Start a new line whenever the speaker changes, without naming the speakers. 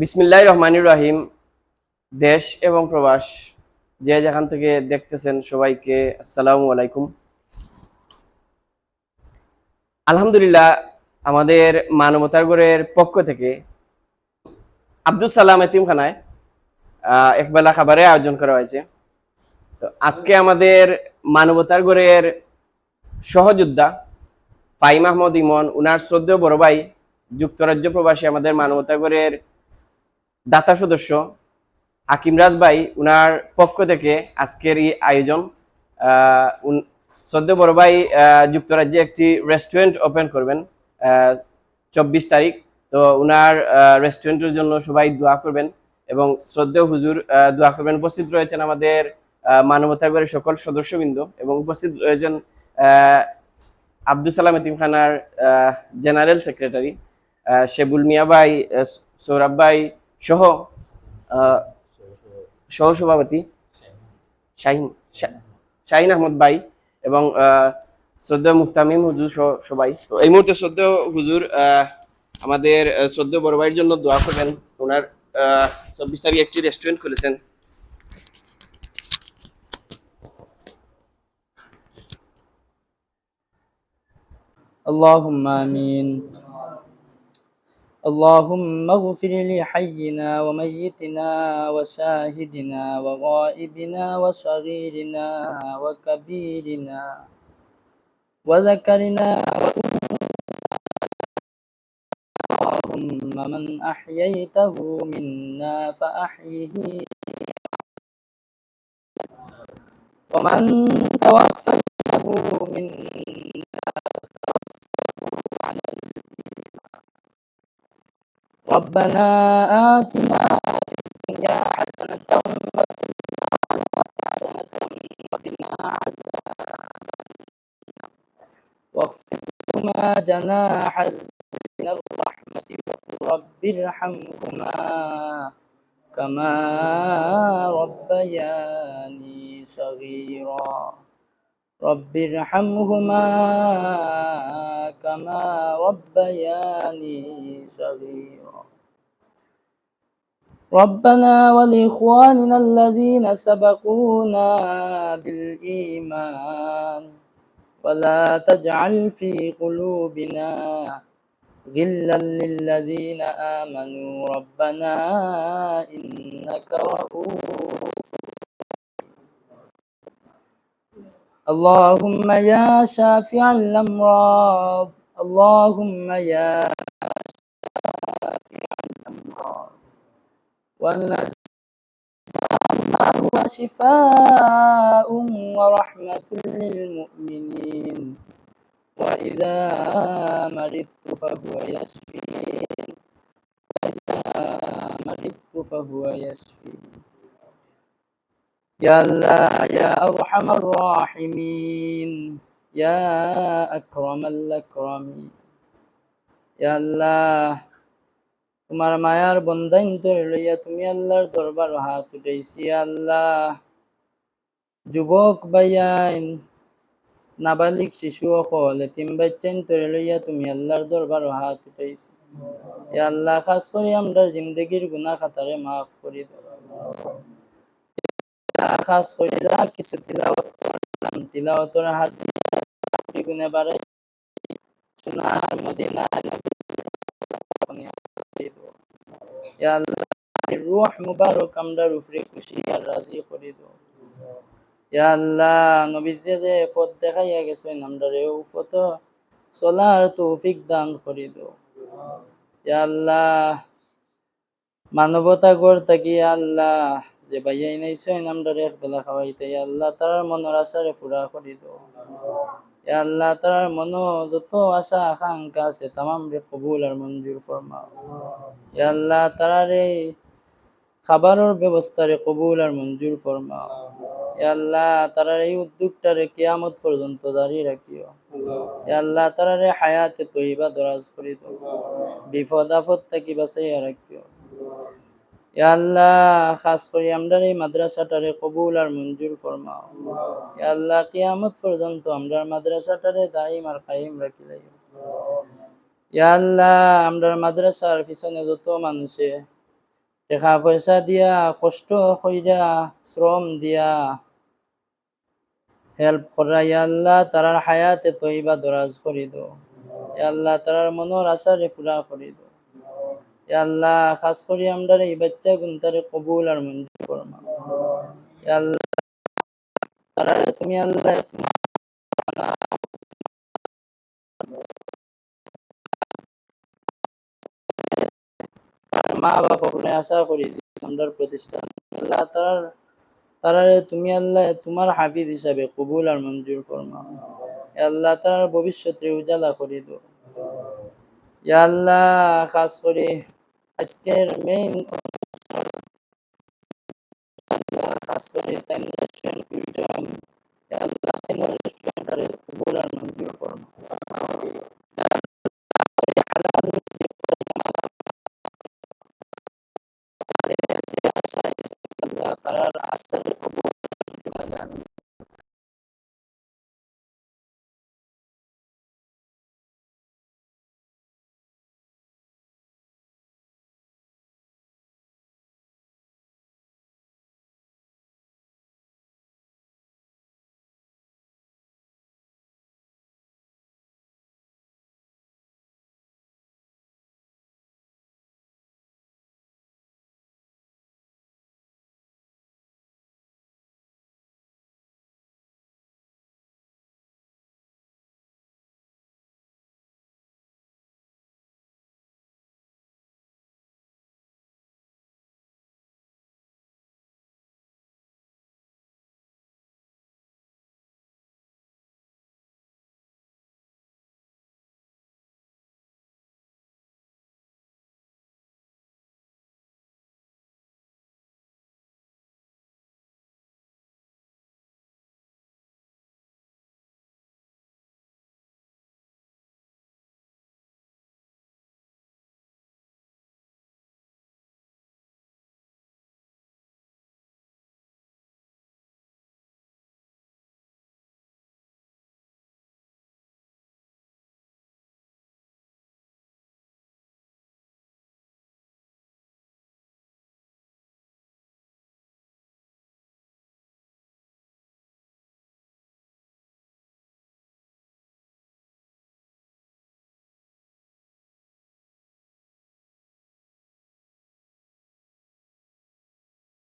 বিসমিল্লাহ রহমানুর রাহিম। দেশ এবং প্রবাস, যে যেখান থেকে দেখতেছেন সবাইকে আসসালামু আলাইকুম। আলহামদুলিল্লাহ, আমাদের মানবতার গড়ের পক্ষ থেকে আব্দুল সালাম এতিমখানায় একবেলা খাবারের আয়োজন করা হয়েছে। তো আজকে আমাদের মানবতার গড়ের সহযোদ্ধা ফাইম আহমদ ইমন, উনার শ্রদ্ধেয় বড় ভাই, যুক্তরাজ্য প্রবাসী আমাদের মানবতাগরের দাতা সদস্য হাকিম রাজ ভাই উনার পক্ষ থেকে আজকের এই আয়োজন উন- বড় ভাই যুক্তরাজ্যে একটি রেস্টুরেন্ট ওপেন করবেন চব্বিশ তারিখ। তো উনার রেস্টুরেন্টের জন্য সবাই দোয়া করবেন এবং শ্রদ্ধেয় হুজুর দোয়া করবেন। উপস্থিত রয়েছেন আমাদের আহ, মানবতাগরের সকল সদস্যবৃন্দ এবং উপস্থিত রয়েছেন আব্দুল সালাম এতিমখানার জেনারেল সেক্রেটারি শেবুল মিয়া ভাই সৌরভ ভাই সহ আহ, সহ সভাপতি শাহিন শা- শাহিন আহমদ ভাই এবং আহ, শ্রদ্ধেয় মুক্তামিম হুজুর সহ সবাই তো এই মুহূর্তে শ্রদ্ধেয় হুজুর আহ, আমাদের আহ, শ্রদ্ধেয় বড় ভাইয়ের জন্য দোয়া করবেন ওনার চব্বিশ তারিখ একটি রেস্টুরেন্ট খুলেছেন
اللهم آمين اللهم اغفر لحينا وميتنا وشاهدنا وغائبنا وصغيرنا وكبيرنا وذكرنا اللهم من أحييته منا فأحيه ومن توفيته منا ربنا آتنا في الدنيا حسنة وفي الآخرة حسنة وقنا عذاب. واغفر لهما جناح من الرحمة وقل رب ارحمهما كما ربياني صغيرا رب ارحمهما كما ربياني صغيرا. ربنا ولإخواننا الذين سبقونا بالإيمان ولا تجعل في قلوبنا غلا للذين آمنوا. ربنا إنك رؤوف اللهم يا شافع الأمراض. اللهم يا شافع الأمراض. هو شفاء ورحمة للمؤمنين. وإذا مرضت فهو يشفين. وإذا مرضت فهو يشفين. يا الله يا أرحم الراحمين يا أكرم الأكرمين يا الله তোমার মায়ার বন্দাইন ধরে লইয়া তুমি আল্লাহর দরবার হাত উঠাইছি আল্লাহ যুবক বাইয়াইন নাবালিক শিশু অকল এতিম বাচ্চাইন ধরে লইয়া তুমি আল্লাহর দরবার হাত উঠাইছি ইয়া আল্লাহ খাস করে আমরা জিন্দগির গুনাহ খাতারে মাফ করি দাও খাস যা, কিছু তিলাওয়াত করলাম তিলাওয়াতের হাত গুনে বাড়াই সোনার মদিনায় ইয়া মুবারক আমরার উপরে খুশি, আর রাজি করে দাও ইয়া আল্লাহ নবী যে পথ দেখাইয়া গেছেন, আমরা রে পথ চলার তৌফিক দান করে দাও ইয়া আল্লাহ, মানবতা গড় থাকি আল্লাহ। যে ভাইয়াই নাইছেন আমরা এক বেলা খাওয়াইতে আল্লাহ তার মনের আশারে পুরা করে ইয়া আল্লাহ তার মন যত আশা, আকাঙ্ক্ষা আছে তামাম রে কবুল আর মঞ্জুর ফরমাও। আল্লাহ তারারে খাবারের ব্যবস্থারে কবুল আর মঞ্জুর ফরমাও। আল্লাহ তারার এই উদ্যোগটারে কিয়ামত পর্যন্ত দাঁড়িয়ে রাখিও। আল্লাহ তারারে হায়াতে তৈবা দরাজ করে দাও বিপদ আপদ থাকি বাঁচাইয়া রাখিও। আল্লাহ, খাস মাদ্রাসার পিছনে যত মানুষে টাকা পয়সা দিয়া, কষ্ট শ্রম দিয়া হেল্প করা আল্লাহ, তারার হায়াতে তৈবা দরাজ করি দো আল্লাহ, তারার মনোর আশারে পুরা করি দো আল্লাহ, খাস করি আমরা এই বাচ্চা কবুল আর মঞ্জুর ইয়া আল্লাহ তুমি আল্লাহ মা বাবা করে আশা করি আমরা প্রতিষ্ঠান। আল্লাহ তার তুমি আল্লাহ, তোমার হাফিজ হিসাবে কবুল আর মঞ্জুর ফরমা আল্লাহ তার ভবিষ্যতে উজালা করে দো আল্লাহ, খাস করে আজকের মেইন খাস করে তাই রেস্টুরেন্ট কুইজন